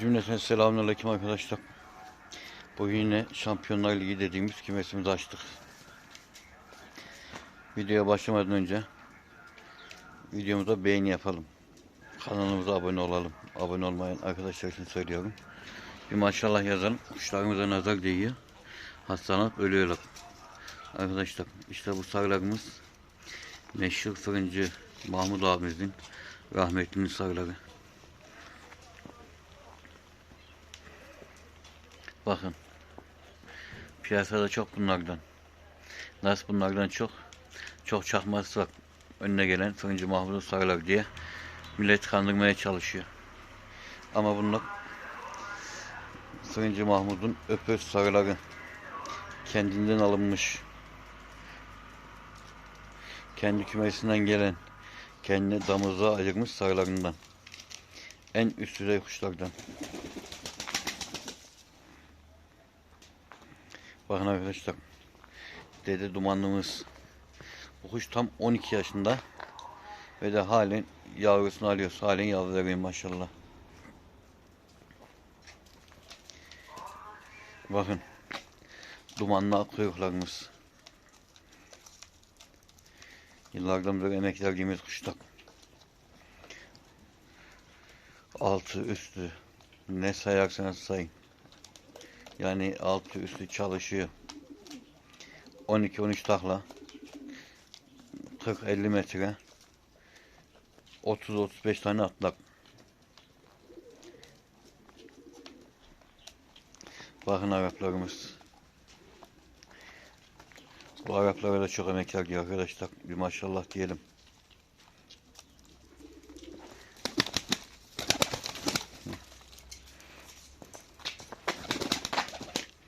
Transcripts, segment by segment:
Cümleten selamünaleyküm arkadaşlar. Bugün yine Şampiyonlar Ligi dediğimiz kümesimizi açtık. Videoya başlamadan önce videomuza beğeni yapalım. Kanalımıza abone olalım. Abone olmayan arkadaşlar için söylüyorum. Bir maşallah yazalım. Kuşlarımıza nazar değiyor. Hastalanıp ölüyorlar. Arkadaşlar işte bu sarılarımız meşhur fırıncı Mahmut abimizin rahmetlinin sarıları. Bakın. Piyasada çok bunlardan. Nasıl bunlardan çok? Çok çakması var. Önüne gelen fırıncı Mahmut'u sarılar diye millet kandırmaya çalışıyor. Ama bunlar fırıncı Mahmut'un öpöz sarıları. Kendinden alınmış. Kendi kümesinden gelen kendine damızlığa ayırmış sarılarından. En üst düzey kuşlardan. Bakın arkadaşlar. Dede dumanlımız. Bu kuş tam 12 yaşında. Ve de halen yavrusunu alıyor. Halen yavru veriyor maşallah. Bakın. Dumanlı kuyruklarımız. Yıllardan beri emek verdiğimiz kuşlar. Altı üstü. Ne sayarsanız sayın. Yani altı üstü çalışıyor. 12-13 takla. 40-50 metre. 30-35 tane atlak. Bakın Araplarımız. Bu Araplara da çok emek harcıyor arkadaşlar. Bir maşallah diyelim.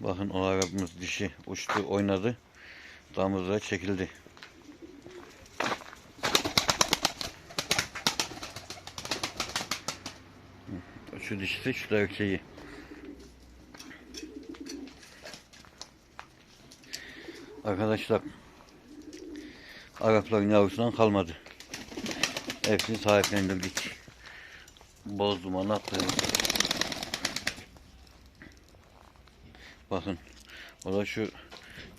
Bakın o arabamız dişi uçtu oynadı. Damızlığa çekildi. Şu dişisi şu da erkeği. Arkadaşlar Arapların yavrusundan kalmadı. Hepsini sahiplendirdik. Boz dumanı attık. Bakın. O da şu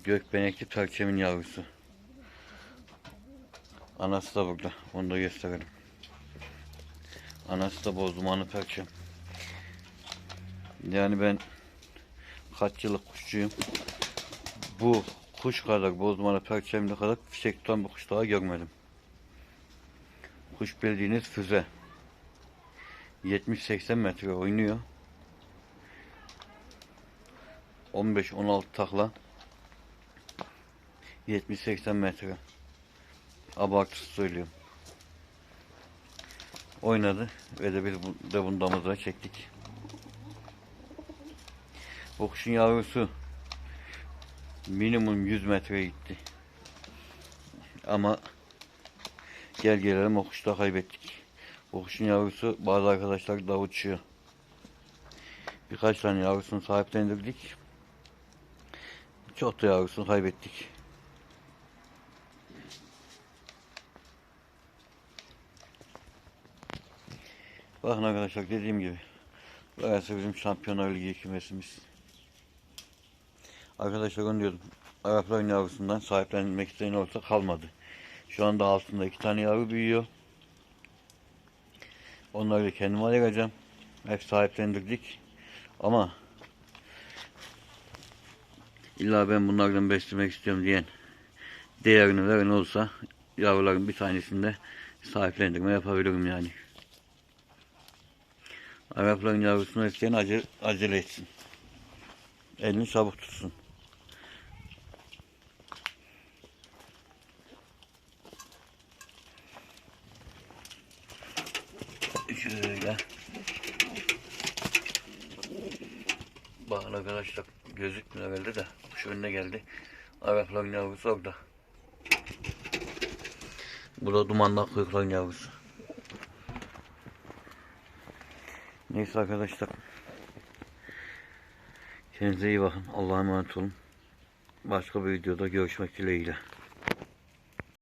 gökbenekli perçemin yavrusu. Anası da burada. Onu da gösterelim. Anası da bozdumanlı perçem. Yani ben kaç yıllık kuşçuyum. Bu kuş kadar bozdumanlı perçemli kadar fişek tutan bir kuş daha görmedim. Kuş bildiğiniz füze. 70-80 metre oynuyor. 15-16 takla. 70-80 metre. Abartısı söylüyorum. Oynadı ve de bu- de bunu damızlığa çektik. Bu kuşun yavrusu minimum 100 metre gitti. Ama gel gelelim o kuşu da kaybettik. Bu kuşun yavrusu bazı arkadaşlar da uçuyor birkaç tane yavrusunu sahiplendirdik çok da yavrusunu kaybettik. Bakın arkadaşlar dediğim gibi burası bizim Şampiyonlar Ligi kümesimiz. Arkadaşlar onu diyordum. Arapların yavrusundan sahiplenmek isteyen olsa kalmadı. Şu anda altında iki tane yavru büyüyor. Onları da kendim ayıracağım. Hep sahiplendirdik. Ama İlla ben bunlardan beslemek istiyorum diyen değerini veren olsa yavruların bir tanesinde sahiplendirme yapabilirim yani. Arapların yavrusunu isteyen acele, acele etsin. Elini çabuk tutsun. Şöyle. Bakın arkadaşlar gözükmüyor herhalde de kuş önüne geldi. Arapların yavrusu orada. Bu da dumanlı kuyrukların. Neyse arkadaşlar. Kendinize iyi bakın. Allah'a emanet olun. Başka bir videoda görüşmek dileğiyle.